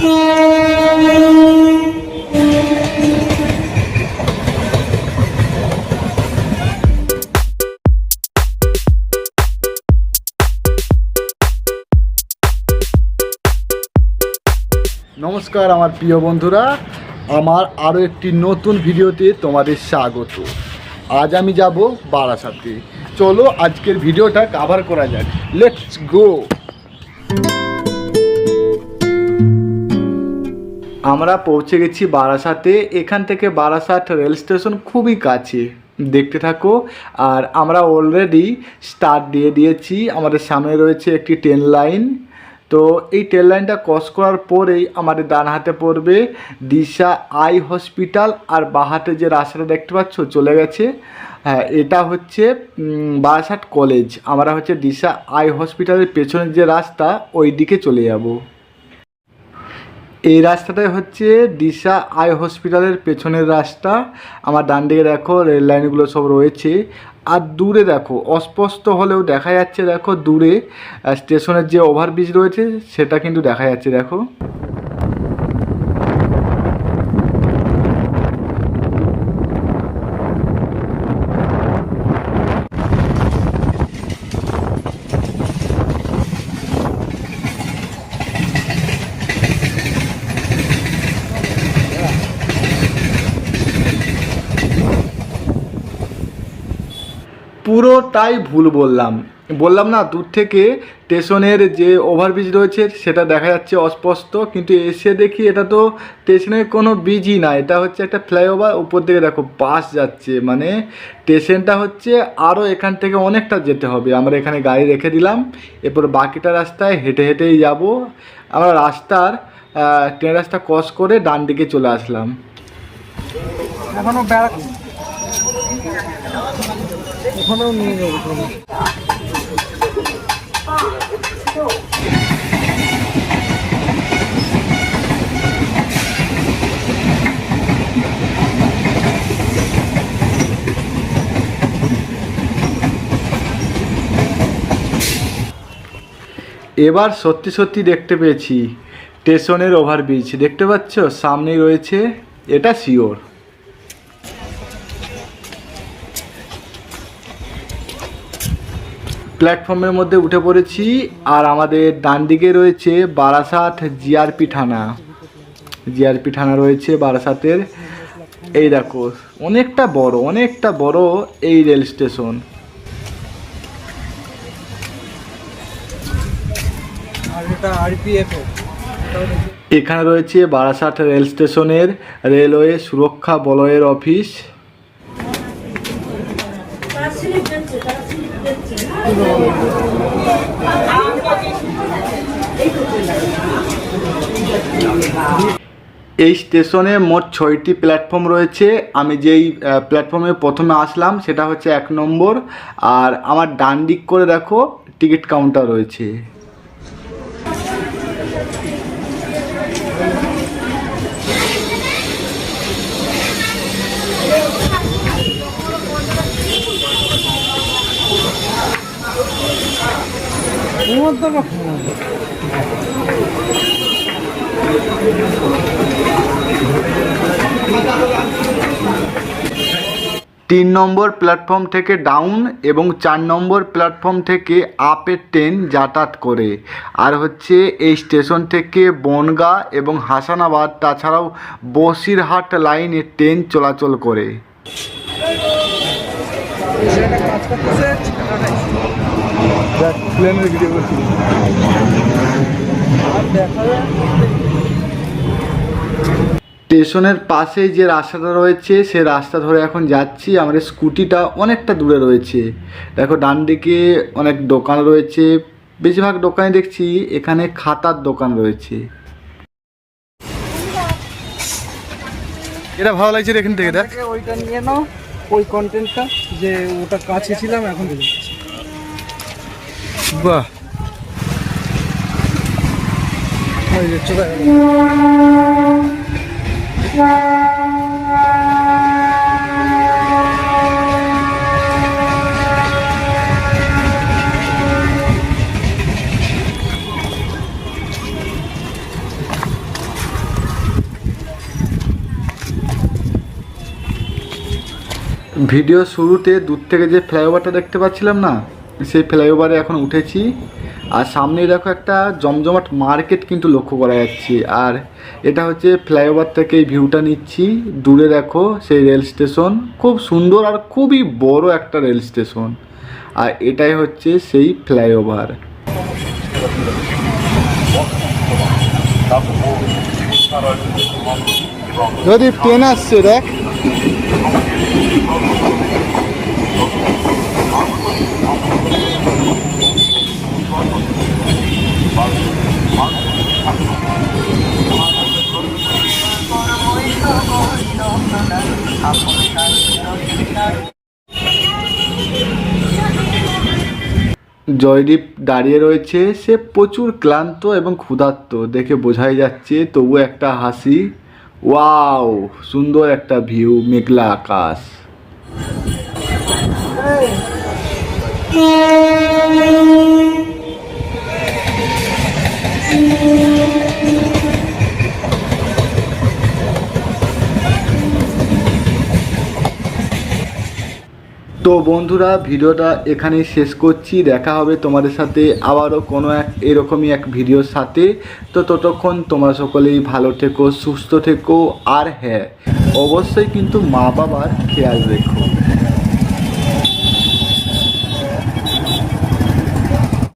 নমস্কার আমার প্রিয় বন্ধুরা, আমার আরও একটি নতুন ভিডিওতে তোমাদের স্বাগত। আজ আমি যাব বারাসাতে। চলো আজকের ভিডিওটা কাভার করা যাক। লেটস গো আমরা পৌঁছে গেছি বারাসাতে। এখান থেকে বারাসাত রেল স্টেশন খুবই কাছে। দেখতে থাকো। আর আমরা অলরেডি স্টার্ট দিয়ে দিয়েছি। আমাদের সামনে রয়েছে একটি ট্রেন লাইন তো এই ট্রেন লাইনটা ক্রস করার পরেই আমাদের ডান হাতে পড়বে দিশা আই হসপিটাল আর বাঁ হাতে যে রাস্তাটা দেখতে পাচ্ছ চলে গেছে। হ্যাঁ এটা হচ্ছে বারাসাত কলেজ আমরা হচ্ছে দিশা আই হসপিটালের পেছনের যে রাস্তা ওই দিকে চলে যাব। এই রাস্তাটাই হচ্ছে দিশা আই হসপিটালের পেছনের রাস্তা। আমার ডান দিকে দেখো, রেল লাইনগুলো সব রয়েছে। আর দূরে দেখো, অস্পষ্ট হলেও দেখা যাচ্ছে, দেখো দূরে স্টেশনের যে ওভারব্রিজ রয়েছে, সেটা কিন্তু দেখা যাচ্ছে, দেখো। পুরোটাই ভুল বললাম। বললাম না, দূর থেকে স্টেশনের যে ওভারব্রিজ রয়েছে, সেটা দেখা যাচ্ছে অস্পষ্ট, কিন্তু এসে দেখি এটা তো স্টেশনের কোনো ব্রিজই না। এটা হচ্ছে একটা ফ্লাইওভার উপর দিকে দেখো বাস যাচ্ছে। মানে স্টেশনটা হচ্ছে আরও এখান থেকে অনেকটা যেতে হবে। আমরা এখানে গাড়ি রেখে দিলাম, এরপর বাকিটা রাস্তায় হেঁটে হেঁটেই যাব। আমরা রাস্তার ট্রেন রাস্তা ক্রস করে ডান দিকে চলে আসলাম। এখনও এখনও নিয়ে যাব। এবার সত্যি সত্যি দেখতে পেয়েছি, স্টেশনের ওভারব্রিজ দেখতে পাচ্ছ, সামনেই রয়েছে, এটা শিওর প্ল্যাটফর্মের মধ্যে উঠে পড়েছি আর আমাদের ডান দিকে রয়েছে বারাসাত জিআরপি থানা। জিআরপি থানা রয়েছে বারাসাতের। এই দেখো অনেকটা বড় অনেকটা বড় এই রেল স্টেশন। আর এখানে রয়েছে বারাসাত রেল স্টেশনের রেলওয়ে সুরক্ষা বলয়ের অফিস। এই স্টেশনে মোট ছয়টি প্ল্যাটফর্ম রয়েছে। আমি যেই প্ল্যাটফর্মে প্রথমে আসলাম, সেটা হচ্ছে এক নম্বর। আর আমার ডান দিক করে দেখো, টিকিট কাউন্টার রয়েছে। তিন নম্বর প্ল্যাটফর্ম থেকে ডাউন এবং চার নম্বর প্ল্যাটফর্ম থেকে আপের ট্রেন যাতায়াত করে। আর হচ্ছে এই স্টেশন থেকে বনগা এবং হাসানাবাদ তাছাড়াও বসিরহাট লাইনে ট্রেন চলাচল করে। প্লেনের ভিডিও করছি। স্টেশনের পাশেই যে রাস্তাটা রয়েছে সে রাস্তা ধরে এখন যাচ্ছি। আমাদের স্কুটিটা অনেকটা দূরে রয়েছে। দেখো ডান দিকে অনেক দোকান রয়েছে। বেশিরভাগ দোকানে দেখছি এখানে খাতার দোকান রয়েছে। এটা ভালো লাগছে এখান থেকে দেখ। ওইটা নিয়ে নাও ওই কন্টেন্টটা যে ওটা কাছে ছিলাম এখন বাহ। ভিডিও শুরুতে দূর থেকে যে ফ্লাইওভারটা দেখতে পাচ্ছিলাম না সেই ফ্লাইওভারে এখন উঠেছি। আর সামনে দেখো একটা জমজমাট মার্কেট কিন্তু লক্ষ্য করা যাচ্ছে। আর এটা হচ্ছে ফ্লাইওভার থেকে এই ভিউটা নিচ্ছি। দূরে দেখো সেই রেল স্টেশন খুব সুন্দর আর খুবই বড় একটা রেল স্টেশন আর এটাই হচ্ছে সেই ফ্লাইওভার যদি ট্রেন আসছে, দেখ। জয়দীপ দাঁড়িয়ে রয়েছে। সে প্রচুর ক্লান্ত এবং ক্ষুধার্ত। দেখে বোঝাই যাচ্ছে তবু একটা হাসি। ওয়াও, সুন্দর একটা ভিউ, মেঘলা আকাশ। তো বন্ধুরা, ভিডিওটা এখানেই শেষ করছি। দেখা হবে তোমাদের সাথে আবারও কোনো এক, এরকমই এক ভিডিওর সাথে। তো ততক্ষণ তোমরা সকলেই ভালো থেকো, সুস্থ থেকো, আর হ্যাঁ অবশ্যই কিন্তু মা বাবার খেয়াল রেখো।